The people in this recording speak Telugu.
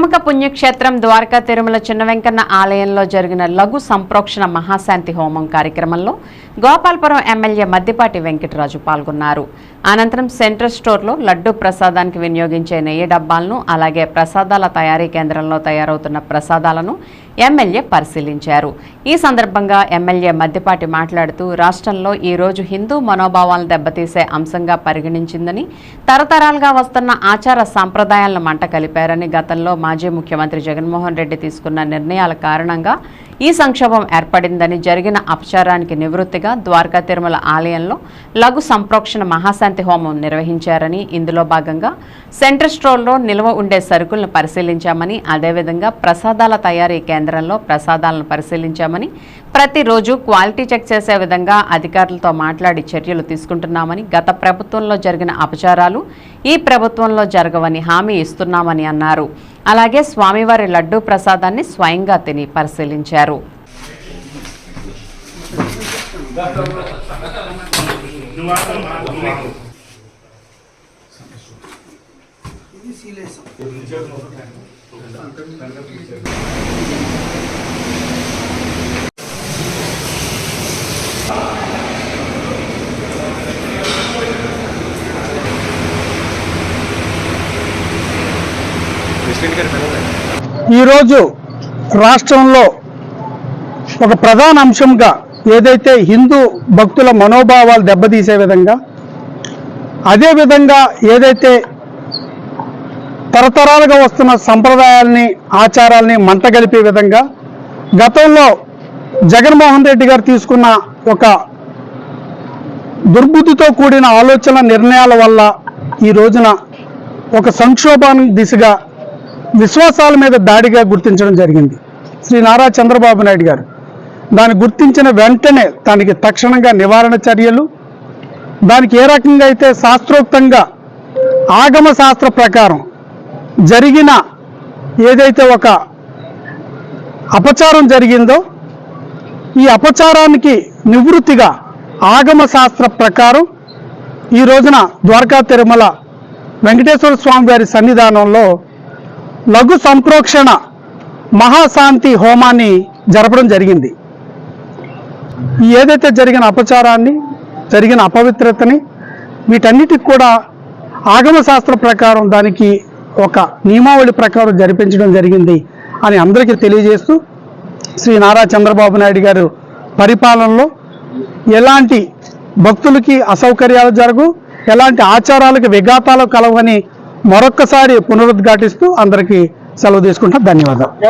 ప్రముఖ పుణ్యక్షేత్రం ద్వారకా తిరుమల చిన్న వెంకన్న ఆలయంలో జరిగిన లఘు సంప్రోక్షణ మహాశాంతి హోమం కార్యక్రమంలో గోపాల్పురం ఎమ్మెల్యే మద్దిపాటి వెంకటరాజు పాల్గొన్నారు. అనంతరం సెంట్రల్ స్టోర్లో లడ్డు ప్రసాదానికి వినియోగించే నెయ్యి డబ్బాలను అలాగే ప్రసాదాల తయారీ కేంద్రంలో తయారవుతున్న ప్రసాదాలను ఎమ్మెల్యే పరిశీలించారు. ఈ సందర్భంగా ఎమ్మెల్యే మద్దిపాటి మాట్లాడుతూ రాష్ట్రంలో ఈ రోజు హిందూ మనోభావాలను దెబ్బతీసే అంశంగా పరిగణించిందని తరతరాలుగా వస్తున్న ఆచార సాంప్రదాయాలను మంట కలిపారని గతంలో మాజీ ముఖ్యమంత్రి జగన్మోహన్ రెడ్డి తీసుకున్న నిర్ణయాల కారణంగా ఈ సంక్షోభం ఏర్పడిందని జరిగిన అపచారానికి నివృత్తిగా ద్వారకా తిరుమల ఆలయంలో లఘు సంప్రోక్షణ మహాశాంతి హోమం నిర్వహించారని ఇందులో భాగంగా సెంటర్ స్టోర్లో నిల్వ ఉండే సరుకులను పరిశీలించామని అదేవిధంగా ప్రసాదాల తయారీ కేంద్రంలో ప్రసాదాలను పరిశీలించామని ప్రతిరోజు క్వాలిటీ చెక్ చేసే విధంగా అధికారులతో మాట్లాడి చర్యలు తీసుకుంటున్నామని గత ప్రభుత్వంలో జరిగిన అపచారాలు ఈ ప్రభుత్వంలో జరగవని హామీ ఇస్తున్నామని అన్నారు. అలాగే స్వామివారి లడ్డూ ప్రసాదాన్ని స్వయంగా తిని పరిశీలించారు. ఈరోజు రాష్ట్రంలో ఒక ప్రధాన అంశంగా ఏదైతే హిందూ భక్తుల మనోభావాలు దెబ్బతీసే విధంగా అదేవిధంగా ఏదైతే తరతరాలుగా వస్తున్న సంప్రదాయాల్ని ఆచారాల్ని మంటగలిపే విధంగా గతంలో జగన్మోహన్ రెడ్డి గారు తీసుకున్న ఒక దుర్బుద్ధితో కూడిన ఆలోచన నిర్ణయాల వల్ల ఈ రోజున ఒక సంక్షోభానికి దిశగా విశ్వాసాల మీద దాడిగా గుర్తించడం జరిగింది. శ్రీ నారా చంద్రబాబు నాయుడు గారు. దాన్ని గుర్తించిన వెంటనే దానికి తక్షణంగా నివారణ చర్యలు. దానికి ఏ రకంగా అయితే శాస్త్రోక్తంగా ఆగమ శాస్త్ర ప్రకారం జరిగిన ఏదైతే ఒక అపచారం జరిగిందో ఈ అపచారానికి నివృత్తిగా ఆగమ శాస్త్ర ప్రకారం ఈ రోజున ద్వారకా తిరుమల వెంకటేశ్వర స్వామి వారి సన్నిధానంలో లఘు సంప్రోక్షణ మహాశాంతి హోమాన్ని జరపడం జరిగింది. ఏదైతే జరిగిన అపచారాన్ని జరిగిన అపవిత్రతని వీటన్నిటికి కూడా ఆగమశాస్త్ర ప్రకారం దానికి ఒక నియమావళి ప్రకారం జరిపించడం జరిగింది అని అందరికీ తెలియజేస్తూ శ్రీ నారా చంద్రబాబు నాయుడు గారు పరిపాలనలో ఎలాంటి భక్తులకి అసౌకర్యాలు జరగు ఎలాంటి ఆచారాలకు విఘాతాలు కలవని మరొక్కసారి పునరుద్ఘాటిస్తూ అందరికీ సెలవు తీసుకుంటా ధన్యవాదాలు.